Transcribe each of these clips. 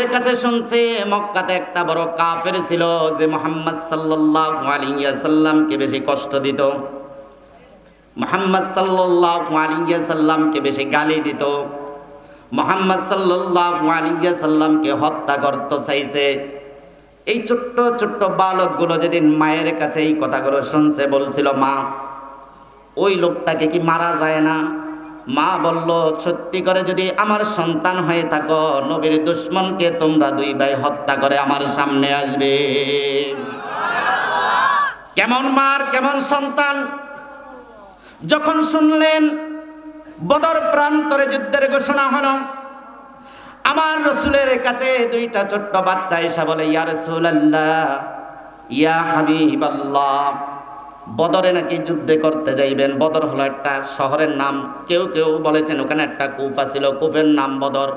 মায়ের কাছে শুনছে, মক্কাতে একটা বড় কাফের ছিল যে মোহাম্মদ সাল্লাল্লাহু আলাইহি সাল্লামকে বেশি কষ্ট দিত। মোহাম্মদ সাল্লাল্লাহু আলাইহি সাল্লামকে বেশি গালি দিত। মোহাম্মদ সাল্লাল্লাহু আলাইহি সাল্লামকে হত্যা করতে চাইছে। এই ছোট্ট ছোট্ট বালকগুলো যেদিন মায়ের কাছে এই কথাগুলো শুনছে, বলছিল, মা, ওই লোকটাকে কি মারা যায় না? মা বলল, সত্যি করে যদি আমার সন্তান হয়ে থাকো, নবীর দুশ্মনকে তোমরা দুই ভাই হত্যা করে আমার সামনে আসবে। কেমন মার, কেমন সন্তান? যখন শুনলেন, বদর প্রান্তরে যুদ্ধের ঘোষণা হলো, আমার রসুলের কাছে দুইটা ছোট্ট বাচ্চা এসে বলে, ইয়া রসুলাল্লাহ, ইয়া হাবিবাল্লাহ। বদরে নাকি যুদ্ধে করতে যাইবেন? বদর হলো একটা শহরের নাম। কেউ কেউ বলেছেন ওখানে একটা কুফা ছিল কুফের নাম বদর।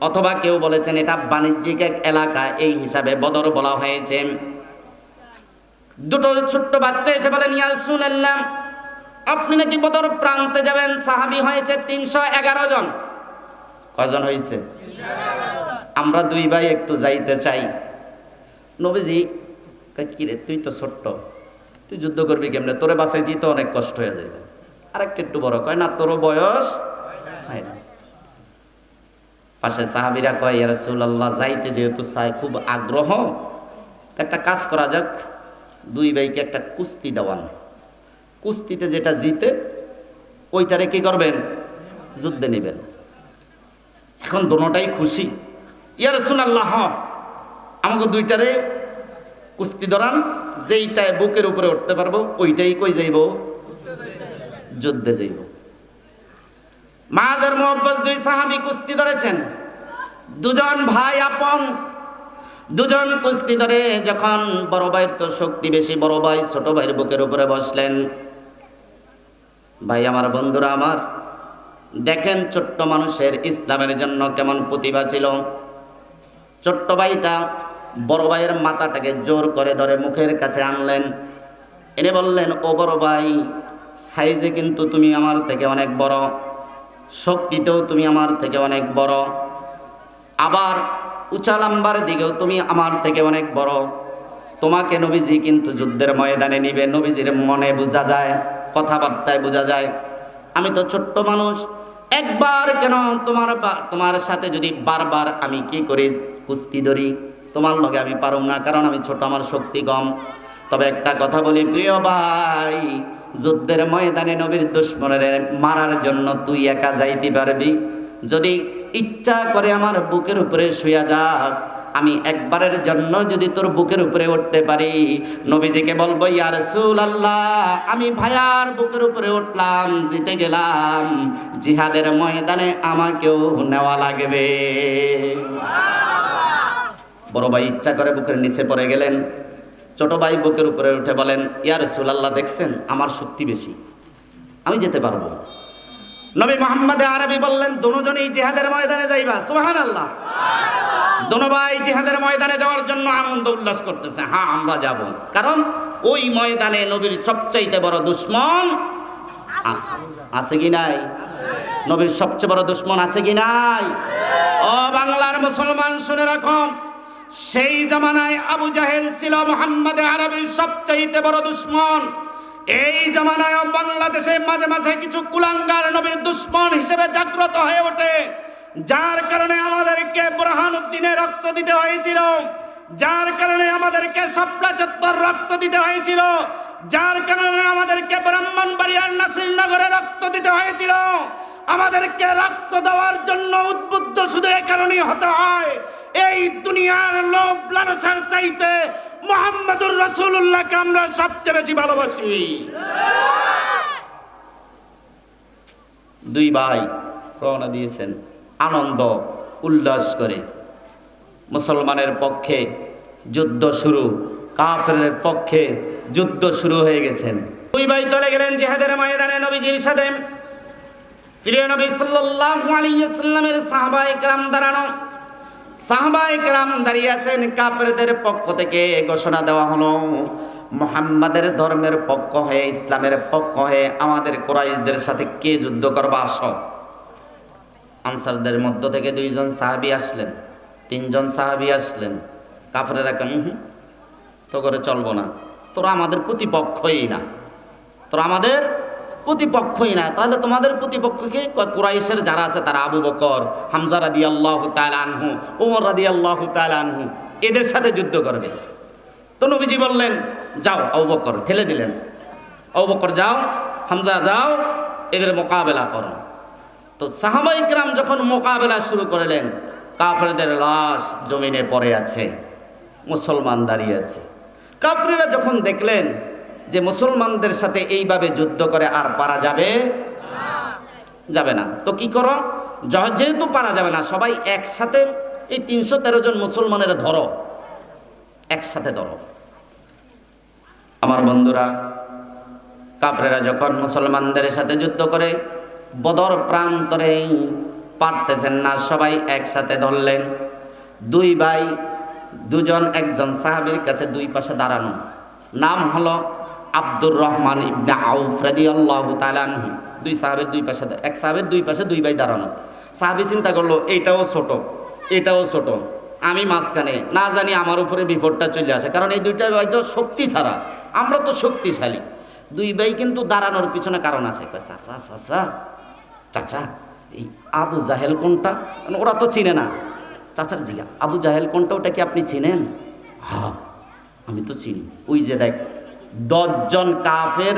অথবা কেউ বলেছেন এটা বাণিজ্যিক এক এলাকা এই হিসাবে বদর বলা হয়েছে। দুটো ছোট্ট বাচ্চা এসে বলেন ইয়া রাসূলুল্লাহ আপনি নাকি বদর প্রান্তে যাবেন? সাহাবি হয়েছে তিনশো এগারো জন। কজন হয়েছে আমরা দুই ভাই একটু যাইতে চাই। নবীজি কয়, কি রে তুই তো ছোট্ট। তুই যুদ্ধ করবি কেমনে? তোরে বাঁচাই দিতে অনেক কষ্ট হয়ে যাবে আরেকটা একটু বড় কয়, না, তোরও বয়স? হয় না। পাশে সাহাবিরা কয়, ইয়া রাসূলুল্লাহ, যাইতে যেহেতু চাই, খুব আগ্রহ। একটা কাজ করা যাক, দুই ভাইকে একটা কুস্তি দেওয়ান। কুস্তিতে যেটা জিতে, ওইটারে কি করবেন? যুদ্ধে নেবেন। এখন দোনোটাই খুশি। ইয়ার আল্লাহ আমাকে দুইটারে কুস্তি ধরান যেইটায় বুকের উপরে উঠতে পারব, ওইটাই কই যাইব? যুদ্ধে যাইব। মাজার মোহাব্বত দুই সাহাবি কুস্তি ধরেছেন। দুজন ভাই আপন, দুজন কুস্তি ধরে যখন বড় ভাইয়ের তো শক্তি বেশি, বড় ভাই ছোট ভাইয়ের বুকের উপরে বসলেন। ভাই, আমার বন্ধুরা আমার, দেখেন ছোট্ট মানুষের ইসলামের জন্য কেমন প্রতিভা ছিল। ছোট্ট ভাইটা বড় ভাইয়ের মাথাটাকে জোর করে ধরে মুখের কাছে আনলেন। এনে বললেন, ও বড় ভাই, সাইজে কিন্তু তুমি আমার থেকে অনেক বড়, শক্তিতেও তুমি আমার থেকে অনেক বড়। আবার উঁচা লাম্বার দিকেও তুমি আমার থেকে অনেক বড়। তোমাকে নবীজি কিন্তু যুদ্ধের ময়দানে নিবে, নবীজির মনে বোঝা যায়, কথাবার্তায় বোঝা যায়। আমি তো ছোট্ট মানুষ, একবার কেন তোমার তোমার সাথে যদি বারবার আমি কি করি কুস্তি ধরি? তোমার লগে আমি পারুম না, কারণ আমি ছোট, আমার শক্তি কম। তবে একটা কথা বলি, প্রিয় ভাই, যুদ্ধের ময়দানে নবীর দুশ্মনের মারার জন্য তুই একা যাইতে পারবি। যদি ইচ্ছা করে আমার বুকের উপরে শুয়া যাস, আমি একবারের জন্য যদি তোর বুকের উপরে উঠতে পারি, নবীজিকে বলব ইয়ার সুল আল্লাহ আমি ভাইয়ার বুকের উপরে উঠলাম, জিতে গেলাম। জিহাদের ময়দানে আমাকেও নেওয়া লাগবে। বড় ভাই ইচ্ছা করে বুকের নিচে পড়ে গেলেন। ছোট ভাই বুকের উপরে উঠে বলেন ইয়ার সুলাল্লাহ দেখছেন? আমার শক্তি বেশি। আমি যেতে পারব নবী মোহাম্মদ আরবি বললেন, দুজনেই জিহাদের ময়দানে যাইবা। সুহান আল্লাহ দোনো ভাই জিহাদের ময়দানে যাওয়ার জন্য আনন্দ উল্লাস করতেছে হ্যাঁ আমরা যাব। কারণ ওই ময়দানে নবীর সবচাইতে বড় দুশ্মন আছে। আছে কি নাই? নবীর সবচেয়ে বড় দুশ্মন আছে কি নাই? ও বাংলার মুসলমান, শুনে রাখুন। সেই জামানায় আবু জাহেল ছিল মোহাম্মদ আরবির সবচাইতে বড় দুশ্মন। এই জামানায় বাংলাদেশে মাঝে মাঝে কিছু কুলাঙ্গার নবীর দুশ্মন হিসেবে জাগ্রত হয়ে ওঠে। যার কারণে আমাদেরকে বুরহানুদ্দিনে রক্ত দিতে হয়েছিল। যার কারণে আমাদেরকে সাপলা চত্বর রক্ত দিতে হয়েছিল। যার কারণে আমাদেরকে ব্রাহ্মণবাড়িয়ার নাসিরনগরে রক্ত দিতে হয়েছিল। আমাদেরকে রক্ত দেওয়ার জন্য উদ্বুদ্ধ শুধু এ কারণেই হতে হয়। এই দুনিয়ার লোভ লালসার চাইতে মোহাম্মদুর রসুল্লাহকে আমরা সবচেয়ে বেশি ভালোবাসি। দুই ভাই রওনা দিয়েছেন, আনন্দ, উল্লাস করে। মুসলমানের পক্ষে যুদ্ধ শুরু, কাফেরের পক্ষে যুদ্ধ শুরু হয়ে গেছেন দুই ভাই চলে গেলেন জিহাদের ময়দানে নবীজির সাথে। দাঁড়ানো। দাঁড়িয়ে আছেন কাফেরদের পক্ষ থেকে ঘোষণা দেওয়া হলো, মোহাম্মদের ধর্মের পক্ষ হয়ে, ইসলামের পক্ষ হয়ে আমাদের কোরাইশদের সাথে কে যুদ্ধ করবা আস। আনসারদের মধ্য থেকে দুইজন সাহাবি আসলেন, তিনজন সাহাবি আসলেন। কাফরেরা তো করে চলবো না। তোরা আমাদের প্রতিপক্ষই না। তোরা আমাদের প্রতিপক্ষই না। তাহলে তোমাদের প্রতিপক্ষকে কুরাইশের যারা আছে তারা আবু বকর, হামজা রাদি আল্লাহ আনহু ওমর রাদি আল্লাহ আনহু, এদের সাথে যুদ্ধ করবে। তো নবীজি বললেন, যাও আবু বকর, ঠেলে দিলেন। আবু বকর যাও, হামজা যাও, এদের মোকাবেলা করো। তো সাহাবা ইকরাম যখন মোকাবেলা শুরু করলেন, কাফেরদের লাশ জমিনে পড়ে আছে, মুসলমান দাঁড়িয়ে আছে। কাফরিরা যখন দেখলেন যে মুসলমানদের সাথে এইভাবে যুদ্ধ করে আর পারা যাবে? যাবে না। তো কি করো? যেহেতু পারা যাবে না, সবাই একসাথে, এই তিনশো তেরো জন মুসলমানের ধরো। একসাথে ধরো। আমার বন্ধুরা, কাফরেরা যখন মুসলমানদের সাথে যুদ্ধ করে, বদর প্রান্তরে পারতেছেন না, সবাই একসাথে ধরলেন। দুই ভাই, দুজন, একজন সাহাবীর কাছে দুই পাশে দাঁড়ানো। নাম হলো আব্দুর রহমান ইবনে আউফ রাদিয়াল্লাহু তাআলা আনহু। দুই সাহাবের দুই পাশে এক সাহাবের দুই পাশে দুই ভাই দাঁড়ানো। সাহাবী চিন্তা করল এইটাও ছোট, এটাও ছোট। আমি মাঝখানে, না জানি আমার উপরে বিপদটা চলে আসে, কারণ এই দুইটা ভাই তো শক্তি ছাড়া। আমরা তো শক্তিশালী। দুই ভাই কিন্তু দাঁড়ানোর পিছনে কারণ আছে। চাচা চাচা চাচা, এই আবু জাহেল কোনটা? কারণ ওরা তো চিনে না। চাচার জিগা, আবু জাহেল কোনটা, ওটা কি আপনি চিনেন? হ্যাঁ আমি তো চিনি। ওই যে দেখ দশজন কাফের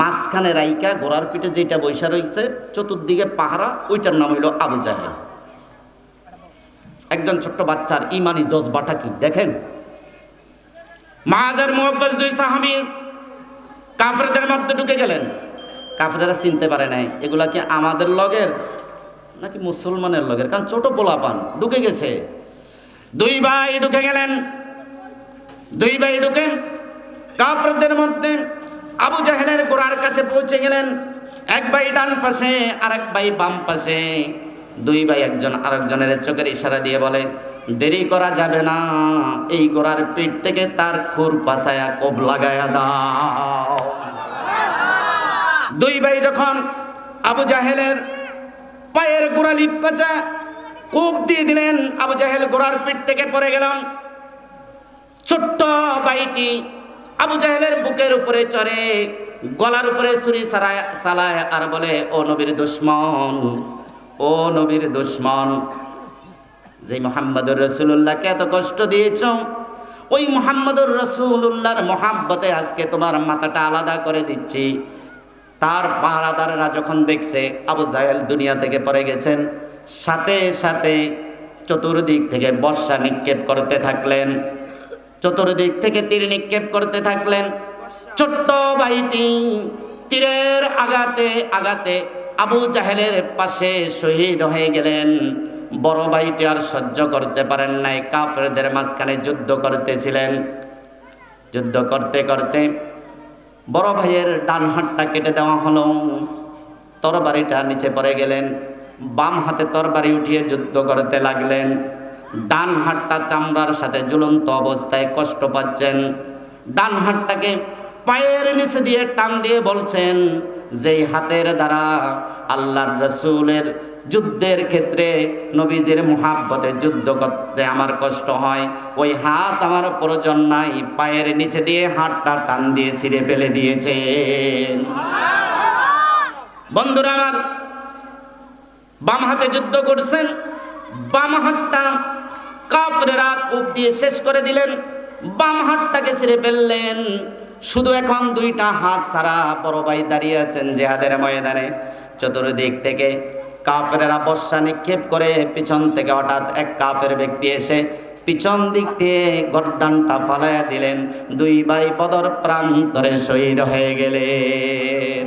মাঝখানে রাইকা ঘোড়ার পিঠে যেটা বৈশা রয়েছে চতুর্দিকে পাহারা, ওইটার নাম হইল আবু জাহেল। একজন ছোট্ট বাচ্চার ইমানি জজবাটা কি? দেখেন। মাহাজের মোহব্বত দুই কাফেরদের মধ্যে ঢুকে গেলেন। কাফেরেরা চিনতে পারে নাই, এগুলা কি আমাদের লগের নাকি মুসলমানের লগের? কারণ ছোট পোলাপান, ঢুকে গেছে। দুই ভাই ঢুকে গেলেন। দুই ভাই ঢুকে কাফেরদের মধ্যে আবু জাহেলের গোড়ার কাছে পৌঁছে গেলেন। এক ভাই ডান পাশে আর এক ভাই বাম পাশে। দুই ভাই একজন আরেকজনের চোখের ইশারা দিয়ে বলে, দেরি করা যাবে না, এই গোড়ার পিঠ থেকে তার খুর পাশায়া কোপ লাগায়া দাও। দুই ভাই যখন আবু জাহেলের পায়ের গোড়ালি পেঁচা কূপ দিয়ে দিলেন, আবু জাহেল গোড়ার পিঠ থেকে পড়ে গেলাম ছোট্ট বাইটি আবু জাহেলের বুকের উপরে চড়ে, গলার উপরে ছুরি চালায় আর বলে, ও নবীর দুশ্মন, ও নবীর দুশ্মন, যে মোহাম্মদুর রসুল্লাহকে এত কষ্ট দিয়েছ, ওই মোহাম্মদুর রসুল্লাহর মোহাব্বতে আজকে তোমার মাথাটা আলাদা করে দিচ্ছি। তার পাহারাদাররা যখন দেখছে, আবু জাহেল দুনিয়া থেকে পড়ে গেছেন। সাথে সাথে চতুর্দিক থেকে বর্ষা নিক্ষেপ করতে থাকলেন। চতুর্দিক থেকে তীর নিক্ষেপ করতে থাকলেন। ছোট্ট ভাইটি তীরের আগাতে আগাতে আবু জাহেলের পাশে শহীদ হয়ে গেলেন। বড় ভাইটি আর সহ্য করতে পারেন নাই, কাফেরদের মাঝখানে যুদ্ধ করতেছিলেন। যুদ্ধ করতে করতে বড় ভাইয়ের ডান হাতটা কেটে দেওয়া হলো। তরবারিটা নিচে পড়ে গেলেন, বাম হাতে তরবারি উঠিয়ে যুদ্ধ করতে লাগলেন। ডান হাতটা চামড়ার সাথে ঝুলন্ত অবস্থায় কষ্ট পাচ্ছেন। ডান হাতটাকে পায়ের নিচে দিয়ে টান দিয়ে বলছেন, যেই হাতের দ্বারা আল্লাহর রসুলের যুদ্ধের ক্ষেত্রে নবীজির মুহাব্বতে যুদ্ধ করতে আমার কষ্ট হয়, ওই হাত আমার প্রয়োজন নাই। পায়ের নিচে দিয়ে হাতটা টান দিয়ে ছিঁড়ে ফেলে দিয়েছেন। বন্ধুরা আমার বাম হাতে যুদ্ধ করছেন, বাম হাতটা কাফরেরা কূপ দিয়ে শেষ করে দিলেন, বাম হাতটাকে ছিঁড়ে ফেললেন। শুধু এখন দুইটা হাত ছাড়া বড় ভাই দাঁড়িয়ে আছেন জেহাদের ময়দানে। চতুর্দিক থেকে কাফেরেরা বর্ষা নিক্ষেপ করে পিছন থেকে হঠাৎ এক কাফের ব্যক্তি এসে পিছন দিক দিয়ে গর্দানটা ফালাইয়া দিলেন। দুই ভাই বদর প্রান্তরে শহীদ হয়ে গেলেন।